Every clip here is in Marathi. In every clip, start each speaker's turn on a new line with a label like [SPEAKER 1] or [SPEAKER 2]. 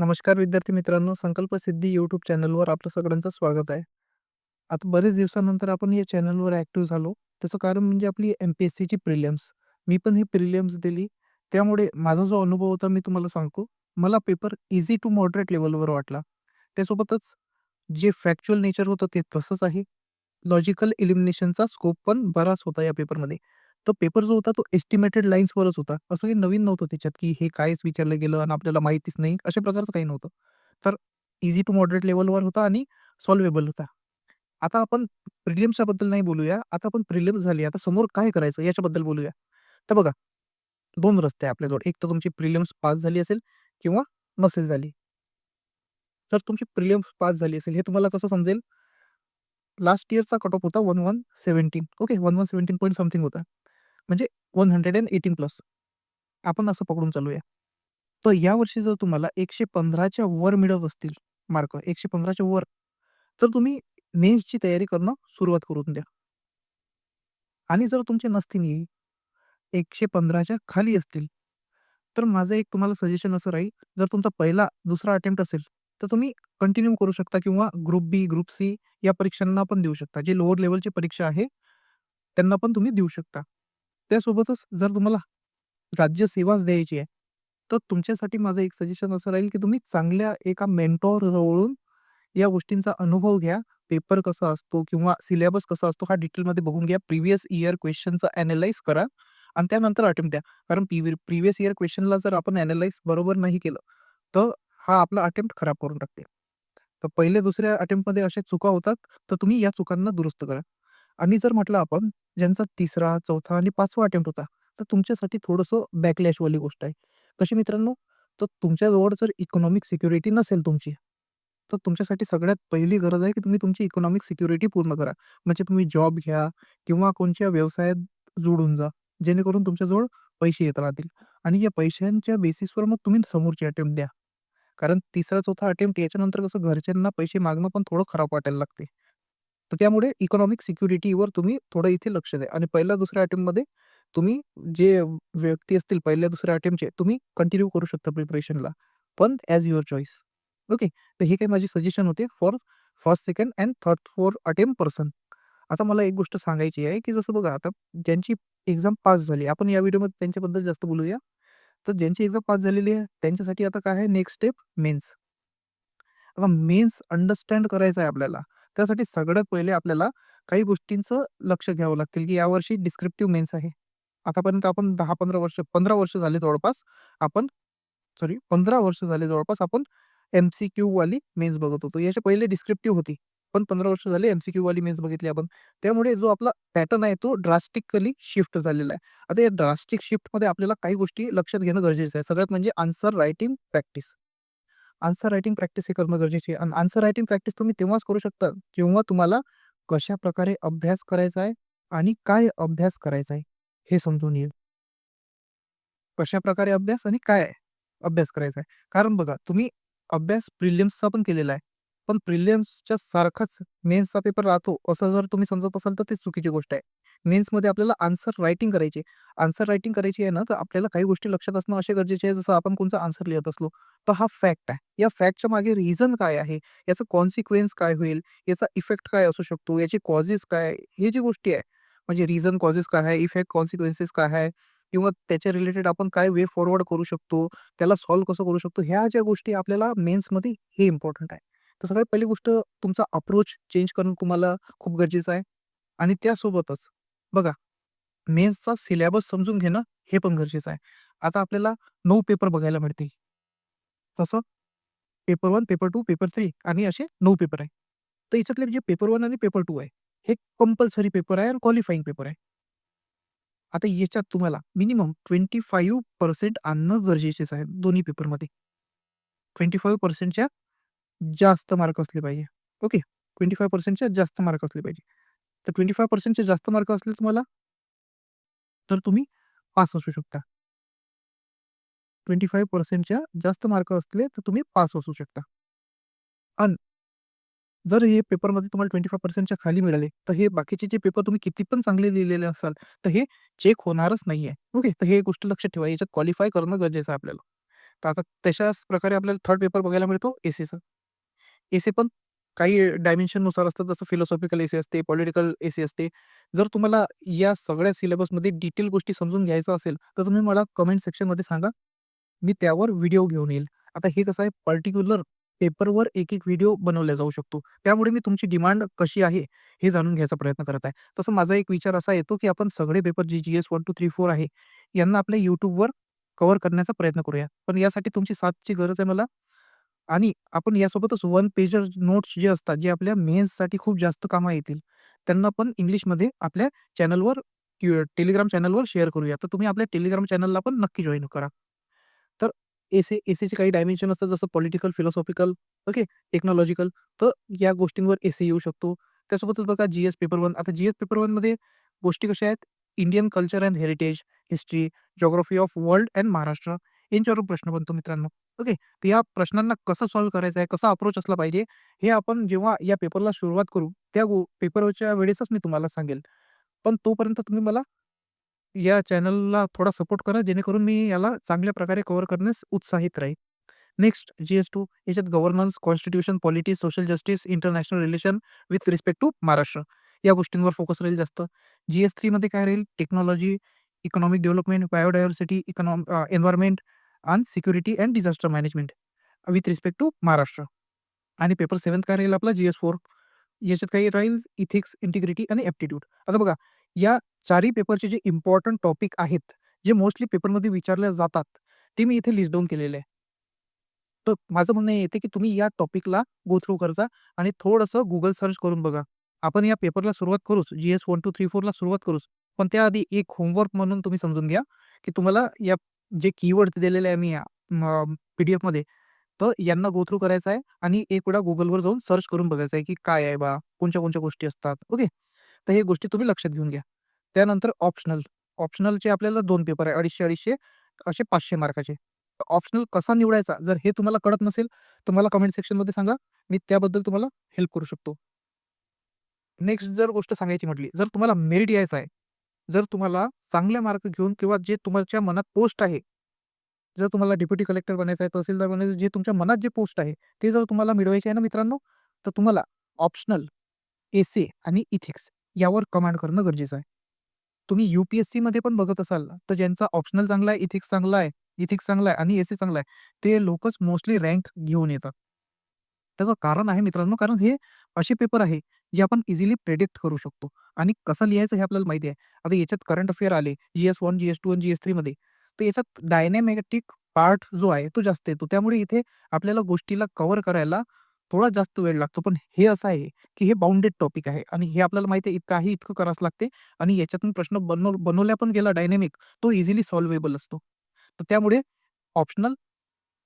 [SPEAKER 1] नमस्कार विद्यार्थी मित्रांनो, संकल्प सिद्धी यूट्यूब चॅनलवर आपलं सगळ्यांचं स्वागत आहे. आता बरेच दिवसानंतर आपण या चॅनलवर ॲक्टिव्ह झालो. त्याचं कारण म्हणजे आपली एम-पी-एस-सीची प्रिलियम्स मी पण ही प्रिलियम्स दिली. त्यामुळे माझा जो अनुभव होता मी तुम्हाला सांगतो. मला पेपर इझी टू मॉडरेट लेवलवर वाटला. त्यासोबतच जे फॅक्च्युअल नेचर होतं ते तसंच आहे. लॉजिकल इलिमिनेशनचा स्कोप पण बराच होता या पेपरमध्ये. तर पेपर जो होता तो एस्टिमेटेड लाईन्सवरच होता. असं काही नवीन नव्हतं त्याच्यात, की हे कायच विचारलं गेलं आणि आपल्याला माहितीच नाही, अशा प्रकारचं काही नव्हतं. तर ईझी टू मॉडरेट लेव्हलवर होता आणि सॉल्व्हेबल होता. आता आपण प्रिलिम्सच्या बद्दल नाही बोलूया. आता आपण प्रिलिम्स झाली. आता समोर काय करायचं याच्याबद्दल बोलूया. तर बघा, 2 रस्ते आहे आपल्याजवळ. एक तर तुमची प्रिलिम्स पास झाली असेल किंवा नसेल झाली. तर तुमची प्रिलिम्स पास झाली असेल हे तुम्हाला कसं समजेल? लास्ट इयरचा कट ऑफ होता 1117 ओके 1117 पॉइंट समथिंग होता. म्हणजे 118 प्लस. आपण असं पकडून चालूया. तर यावर्षी जर तुम्हाला 115च्या वर मिळत असतील मार्क 115च्या वर, तर तुम्ही मेन्सची तयारी करणं सुरुवात करून द्या. आणि जर तुमचे नसतील 115च्या खाली असतील, तर माझं एक तुम्हाला सजेशन असं राहील, जर तुमचा पहिला, दुसरा अटेम्प्ट असेल, तर तुम्ही कंटिन्यू करू शकता किंवा ग्रुप बी, ग्रुप सी या परीक्षांना पण देऊ शकता. जे लोअर लेवलची परीक्षा आहे, त्यांना पण तुम्ही देऊ शकता. त्यासोबतच जर तुम्हाला राज्यसेवाच द्यायची आहे, तर तुमच्यासाठी माझं एक सजेशन असं राहील, की तुम्ही चांगल्या एका मेंटॉर जवळून या गोष्टींचा अनुभव घ्या. पेपर कसा असतो किंवा सिलेबस कसा असतो हा डिटेलमध्ये बघून घ्या. प्रिव्हियस इयर क्वेश्चनचा ॲनलाईज करा आणि त्यानंतर अटेम्प्ट द्या. कारण पिव्हि प्रिव्हियस इयर क्वेश्चनला जर आपण ॲनलाईज बरोबर नाही केलं, तर हा आपला अटेम्प्ट खराब करून टाकते. तर पहिल्या, दुसऱ्या अटेम्प्टमध्ये अशा चुका होतात, तर तुम्ही या चुकांना दुरुस्त करा. आणि जर म्हटलं आपण ज्यांचा तिसरा, चौथा आणि पाचवा अटेम्प्ट होता, तर तुमच्यासाठी थोडंसं बॅकलॅशवाली गोष्ट आहे. कशी मित्रांनो? तर तुमच्याजवळ जर इकॉनॉमिक सिक्युरिटी नसेल तुमची, तर तुमच्यासाठी सगळ्यात पहिली गरज आहे, की तुम्ही तुमची इकॉनॉमिक सिक्युरिटी पूर्ण करा. म्हणजे तुम्ही जॉब घ्या किंवा कोणत्या व्यवसायात जोडून जा, जेणेकरून तुमच्याजवळ पैसे येत राहतील आणि या पैशांच्या बेसिसवर मग तुम्ही समोरची अटेम्प्ट द्या. कारण तिसरा, चौथा अटेम्प्ट याच्यानंतर कसं घरच्यांना पैसे मागणं पण थोडं खराब वाटायला लागते. तर त्यामुळे इकॉनॉमिक सिक्युरिटीवर तुम्ही थोडं इथे लक्ष द्या आणि पहिल्या, दुसऱ्या अटेम्प्टमध्ये तुम्ही जे व्यक्ती असतील पहिल्या, दुसऱ्या अटेम्प्टचे तुम्ही कंटिन्यू करू शकता प्रिपरेशनला. पण ॲज युअर चॉईस. ओके. तर हे काही माझी सजेशन होते for first, second and third, four attempt person. आता मला एक गोष्ट सांगायची आहे, की जसं बघा आता ज्यांची एक्झाम पास झाली, आपण या व्हिडिओमध्ये त्यांच्याबद्दल जास्त बोलूया. तर ज्यांची एक्झाम पास झालेली आहे, त्यांच्यासाठी आता काय आहे नेक्स्ट स्टेप मेन्स. आता मेन्स अंडरस्टँड करायचं आहे आपल्याला. त्यासाठी सगळ्यात पहिले आपल्याला काही गोष्टींचं लक्ष घ्यावं लागतील, की यावर्षी डिस्क्रिप्टिव्ह मेन्स आहे. आतापर्यंत आपण 10-15 वर्ष 15 वर्ष झाले जवळपास आपण सॉरी 15 वर्ष झाले जवळपास आपण एम-सी-क्यूवाली मेन्स बघत होतो. याच्या पहिले डिस्क्रिप्टिव्ह होती. पण 15 वर्ष झाले एम-सी-क्यूवाली मेन्स बघितली आपण. त्यामुळे जो आपला पॅटर्न आहे तो ड्रास्टिकली शिफ्ट झालेला आहे. आता या ड्रास्टिक शिफ्टमध्ये आपल्याला काही गोष्टी लक्षात घेणं गरजेचं आहे. सगळ्यात म्हणजे answer writing practice. Answer writing practice हे करणं गरजेचे आहे आणि आन्सर रायटिंग प्रॅक्टिस तुम्ही तेव्हाच करू शकता, जेव्हा तुम्हाला कशाप्रकारे अभ्यास करायचा आहे आणि काय अभ्यास करायचा आहे, हे समजून येईल. कशाप्रकारे अभ्यास आणि काय अभ्यास करायचा आहे. कारण बघा तुम्ही अभ्यास प्रिलियम्सचा पण केलेला आहे. पण प्रिलियम्सच्या सारखाच मेन्सचा पेपर राहतो, असं जर तुम्ही समजत असाल तर ते चुकीची गोष्ट आहे. मेन्समध्ये आपल्याला आन्सर रायटिंग करायची आहे. आन्सर रायटिंग करायची आहे ना, तर आपल्याला काही गोष्टी लक्षात असणं असे गरजेचे आहे, जसं आपण कोणचा आन्सर लिहित असलो, तर हा फॅक्ट आहे. या फॅक्टच्या मागे रिझन काय आहे? याचा कॉन्सिक्वेन्स काय होईल? याचा इफेक्ट काय असू शकतो? याचे कॉजेस काय? हे जी गोष्टी आहे, म्हणजे रिझन, कॉजेस काय आहे? इफेक्ट, कॉन्सिक्वेन्सेस काय आहे? किंवा त्याच्या रिलेटेड आपण काय वे फॉरवर्ड करू शकतो? त्याला सॉल्व्ह कसं करू शकतो? ह्या ज्या गोष्टी आपल्याला मेन्समध्ये हे इम्पॉर्टंट आहे. तर सगळ्यात पहिली गोष्ट तुमचा अप्रोच चेंज करणं तुम्हाला खूप गरजेचं आहे आणि त्यासोबतच बघा मेन्सचा सिलेबस समजून घेणं हे पण गरजेचं आहे. आता आपल्याला नऊ पेपर बघायला मिळतील. तसं paper one paper two paper three आणि असे नऊ पेपर आहे. तर याच्यातले जे पेपर वन आणि पेपर टू आहे, हे कंपल्सरी पेपर आहे आणि क्वालिफाईंग पेपर आहे. आता याच्यात तुम्हाला मिनिमम 25% आणणं गरजेचेच आहे दोन्ही पेपरमध्ये. ट्वेंटी फाईव्ह पर्सेंटच्या जास्त मार्क असले पाहिजे. ओके. ट्वेंटी फाईव्ह पर्सेंटच्या जास्त मार्क असले पाहिजे. तर ट्वेंटी फाईव्ह पर्सेंटचे जास्त मार्क असले तुम्हाला तर तुम्ही पास असू शकता. ट्वेंटी फाईव्ह पर्सेंटच्या जास्त मार्क असले तर तुम्ही पास असू शकता. आणि जर हे पेपरमध्ये तुम्हाला ट्वेंटी फाईव्ह पर्सेंटच्या खाली मिळाले, तर हे बाकीचे जे पेपर तुम्ही किती पण चांगले लिहिलेले असाल, तर हे चेक होणारच नाही आहे ओके. तर हे गोष्ट लक्षात ठेवा. याच्यात क्वालिफाय करणं गरजेचं आहे आपल्याला. तर आता तशाच प्रकारे आपल्याला थर्ड पेपर बघायला मिळतो एसीचा. एसी पण काही डायमेन्शननुसार असतात जसं फिलॉसॉफिकल एसी असते, पॉलिटिकल एसी असते. जर तुम्हाला या सगळ्या सिलेबसमध्ये डिटेल गोष्टी समजून घ्यायचं असेल, तर तुम्ही मला कमेंट सेक्शनमध्ये सांगा. मी त्यावर व्हिडिओ घेऊन येईल. आता हे कसं आहे पर्टिक्युलर पेपरवर एक-एक व्हिडिओ बनवला जाऊ शकतो. त्यामुळे मी तुमची डिमांड कशी आहे, हे जाणून घ्यायचा प्रयत्न करत आहे. तसं माझा एक विचार असा येतो, की आपण सगळे पेपर जे जी-एस 1, 2, 3, 4 आहे, यांना आपल्या यूट्यूबवर कव्हर करण्याचा प्रयत्न करूया. पण यासाठी तुमची साथची गरज आहे मला आणि आपण यासोबतच वन पेजर नोट्स जे असतात, जे आपल्या मेन्ससाठी खूप जास्त कामा येतील, त्यांना पण इंग्लिशमध्ये आपल्या चॅनलवर टेलिग्राम चॅनलवर शेअर करूया. तर तुम्ही आपल्या टेलिग्राम चॅनलला पण नक्की जॉईन करा. एसे एसेचे काही डायमेन्शन असतात जसं पॉलिटिकल, फिलॉसॉफिकल, ओके, टेक्नॉलॉजिकल. तर या गोष्टींवर एसे येऊ शकतो. त्यासोबतच बघा जी-एस पेपर वन आता जी-एस पेपर वनमध्ये गोष्टी कशा आहेत? Indian culture and heritage, history, geography of world and Maharashtra यांच्यावरून प्रश्न बनतो मित्रांनो. ओके. तर या प्रश्नांना कसं सॉल्व्ह करायचं आहे, कसा अप्रोच असला पाहिजे, हे आपण जेव्हा या पेपरला सुरुवात करू, त्या गो पेपरच्या वेळेसच मी तुम्हाला सांगेल. पण तोपर्यंत तुम्ही मला या चॅनलला थोडा सपोर्ट करा, जेणेकरून मी याला चांगल्या प्रकारे कव्हर करण्यास उत्साहित राहील. नेक्स्ट जी-एस टू याच्यात governance, constitution, polity, social justice, international relation with respect to Maharashtra या गोष्टींवर फोकस राहील जास्त. जी-एस थ्रीमध्ये काय राहील? Technology, economic development, biodiversity, economy environment and security and disaster management with respect to Maharashtra. आणि पेपर 7 काय राहील आपला जी-एस फोर याच्यात काही राहील इथिक्स, इंटिग्रिटी आणि ॲप्टिट्यूड. आता बघा, या चारही पेपरचे जे इम्पॉर्टंट टॉपिक आहेत, जे मोस्टली पेपरमध्ये विचारले जातात, ते मी इथे लिस्ट डाउन केलेले आहे. तर माझं म्हणणं हे येते, की तुम्ही या टॉपिकला गो थ्रू करजा आणि थोडंसं Google सर्च करून बघा. आपण या पेपरला सुरुवात करूच, जी-एस 1, 2, 3, 4 ला सुरुवात करूच. पण त्याआधी एक होमवर्क म्हणून तुम्ही समजून घ्या, की तुम्हाला या जे कीवर्ड दिलेले आहे मी या अ, पी-डी-एफमध्ये, तर यांना गो थ्रू करायचं आहे आणि एक वेळा Googleवर जाऊन सर्च करून बघायचं आहे, की काय आहे बा, कोणत्या-कोणत्या गोष्टी असतात. ओके. तर हे गोष्टी तुम्ही लक्षात घेऊन घ्या. त्यानंतर ऑप्शनल. ऑप्शनलचे आपल्याला दोन पेपर आहे. 250-250 असे पाचशे मार्काचे. ऑप्शनल कसा निवडायचा, जर हे तुम्हाला कळत नसेल, तर मला कमेंट सेक्शनमध्ये सांगा. मी त्याबद्दल तुम्हाला हेल्प करू शकतो. नेक्स्ट जर गोष्ट सांगायची म्हटली, जर तुम्हाला मेरिट यायचं आहे, जर तुम्हाला चांगले मार्क घेऊन किंवा जे तुमच्या मनात पोस्ट आहे, जर तुम्हाला डेप्युटी कलेक्टर बनायचं आहे, तहसीलदार बनायचं जे तुमच्या मनात जे पोस्ट आहे, ते जर तुम्हाला मिळवायचे आहे ना मित्रांनो, तर तुम्हाला ऑप्शनल, एसे आणि इथिक्स यावर कमांड करणं गरजेचं आहे. तुम्ही यू-पी-एस-सीमध्ये पण बघत असाल, तर ज्यांचा ऑप्शनल चांगला आहे, इथिक्स चांगला आहे इथिक्स चांगला आहे आणि एसी चांगला आहे, ते लोकच मोस्टली रँक घेऊन येतात. त्याचं कारण आहे मित्रांनो, कारण हे असे पेपर आहे, जे आपण इझिली प्रेडिक्ट करू शकतो आणि कसं लिहायचं हे आपल्याला माहिती आहे. आता याच्यात करंट अफेअर आले, जी-एस वन जी-एस टू आणि जी-एस 3 मध्ये, तर याच्यात डायनॅमॅटिक पार्ट जो आहे, तो जास्त येतो. त्यामुळे इथे आपल्याला गोष्टीला कव्हर करायला थोडा जास्त वेळ लागतो. पण हे असं आहे, की हे बाउंडेड टॉपिक आहे आणि हे आपल्याला माहिती आहे इतकं आहे, इतकं करावंच लागते आणि याच्यातून प्रश्न बनव बनवला पण गेला डायनॅमिक, तो इझिली सॉल्व्हेबल असतो. तर त्यामुळे ऑप्शनल,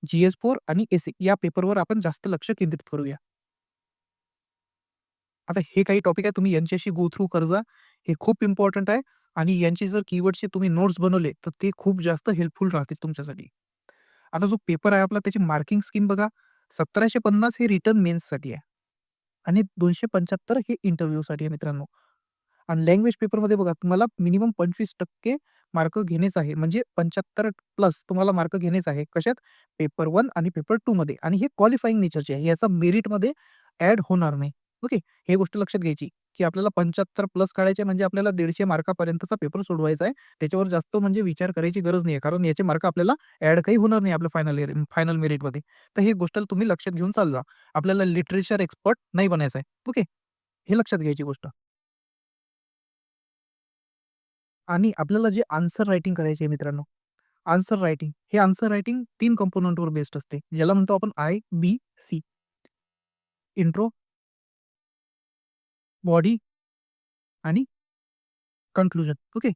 [SPEAKER 1] जी-एस 4 आणि एसे या पेपरवर आपण जास्त लक्ष केंद्रित करूया. आता हे काही टॉपिक आहे, तुम्ही यांच्याशी गो थ्रू करजा. हे खूप इम्पोर्टंट आहे आणि यांचे जर कीवर्डचे तुम्ही नोट्स बनवले, तर ते खूप जास्त हेल्पफुल राहतील तुमच्यासाठी. आता जो पेपर आहे आपला, त्याची मार्किंग स्कीम बघा, 1750 हे रिटर्न मेन्ससाठी आहे आणि 275 हे इंटरव्ह्यूसाठी आहे मित्रांनो. आणि लँग्वेज पेपरमध्ये बघा, तुम्हाला मिनिमम 25% मार्क घेणेच आहे. म्हणजे 75 प्लस तुम्हाला मार्क घेणेच आहे. कशात? पेपर वन आणि पेपर टू मध्ये आणि हे क्वालिफाईंग नेचरचे आहे. याचा मेरिटमध्ये ॲड होणार नाही. ओके. हे गोष्ट लक्षात घ्यायची, की आपल्याला 75 प्लस काढायचे म्हणजे आपल्याला दीडशे मार्कापर्यंतचा पेपर सोडवायचा आहे. त्याच्यावर जास्त म्हणजे विचार करायची गरज नाही आहे. कारण याचे मार्क आपल्याला ऍड काही होणार नाही आपल्या फायनल इयर फायनल मेरिटमध्ये. तर ही गोष्ट तुम्ही लक्षात घेऊन चालत जा. आपल्याला लिटरेचर एक्सपर्ट नाही बनायचं आहे. ओके. हे लक्षात घ्यायची गोष्ट. आणि आपल्याला जे आन्सर रायटिंग करायचे आहे मित्रांनो, आन्सर रायटिंग. हे आन्सर रायटिंग तीन कंपोनंटवर बेस्ड असते. याला म्हणतो आपण आय-बी-सी. इंट्रो बॉडी आणि कन्क्लुजन. ओके.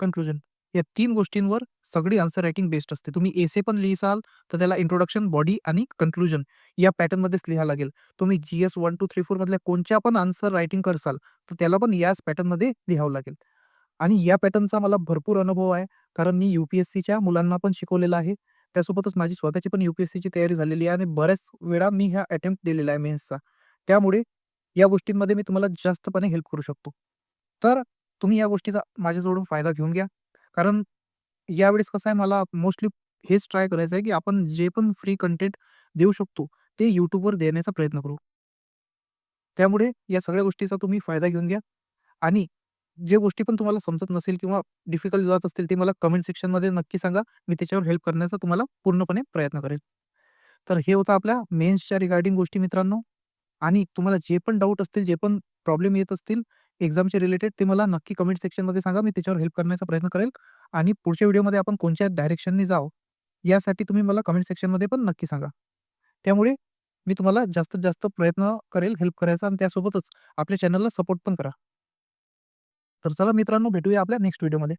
[SPEAKER 1] कन्क्लुजन. या तीन गोष्टींवर सगळी आन्सर रायटिंग बेस्ड असते. तुम्ही एसे पण लिहिसाल, तर त्याला इंट्रोडक्शन, बॉडी आणि कन्क्लुजन या पॅटर्नमध्येच लिहावं लागेल. तुम्ही जी-एस 1, 2, 3, 4 मधल्या कोणत्या पण आन्सर रायटिंग करसाल, तर त्याला पण याच पॅटर्नमध्ये लिहावं लागेल. आणि या पॅटर्नचा मला भरपूर अनुभव आहे. कारण मी यू-पी-एस-सीच्या मुलांना पण शिकवलेला आहे. त्यासोबतच माझी स्वतःची पण यू-पी-एस-सीची तयारी झालेली आहे आणि बऱ्याच वेळा मी ह्या अटेम्प्ट दिलेला आहे मेन्सचा. त्यामुळे या गोष्टींमध्ये मी तुम्हाला जास्तपणे हेल्प करू शकतो. तर तुम्ही या गोष्टीचा माझ्याजवळून फायदा घेऊन घ्या. कारण यावेळेस कसं आहे, मला मोस्टली हेच ट्राय करायचं आहे, की आपण जे पण फ्री कंटेंट देऊ शकतो, ते यूट्यूबवर देण्याचा प्रयत्न करू. त्यामुळे या सगळ्या गोष्टीचा तुम्ही फायदा घेऊन घ्या आणि जे गोष्टी पण तुम्हाला समजत नसेल किंवा डिफिकल्ट जात असतील, ते मला कमेंट सेक्शनमध्ये नक्की सांगा. मी त्याच्यावर हेल्प करण्याचा तुम्हाला पूर्णपणे प्रयत्न करेन. तर हे होतं आपल्या मेन्सच्या रिगार्डिंग गोष्टी मित्रांनो आणि तुम्हाला जे पण डाऊट असतील, जे पण प्रॉब्लेम येत असतील एक्झामचे रिलेटेड, ते मला नक्की कमेंट सेक्शनमध्ये सांगा. मी त्याच्यावर हेल्प करण्याचा प्रयत्न करेल आणि पुढच्या व्हिडिओमध्ये आपण कोणत्या डायरेक्शनने जावं, यासाठी तुम्ही मला कमेंट सेक्शनमध्ये पण नक्की सांगा. त्यामुळे मी तुम्हाला जास्तीत जास्त प्रयत्न करेल हेल्प करायचा आणि त्यासोबतच आपल्या चॅनलला सपोर्ट पण करा. तर चला मित्रांनो, भेटूया आपल्या नेक्स्ट व्हिडिओमध्ये.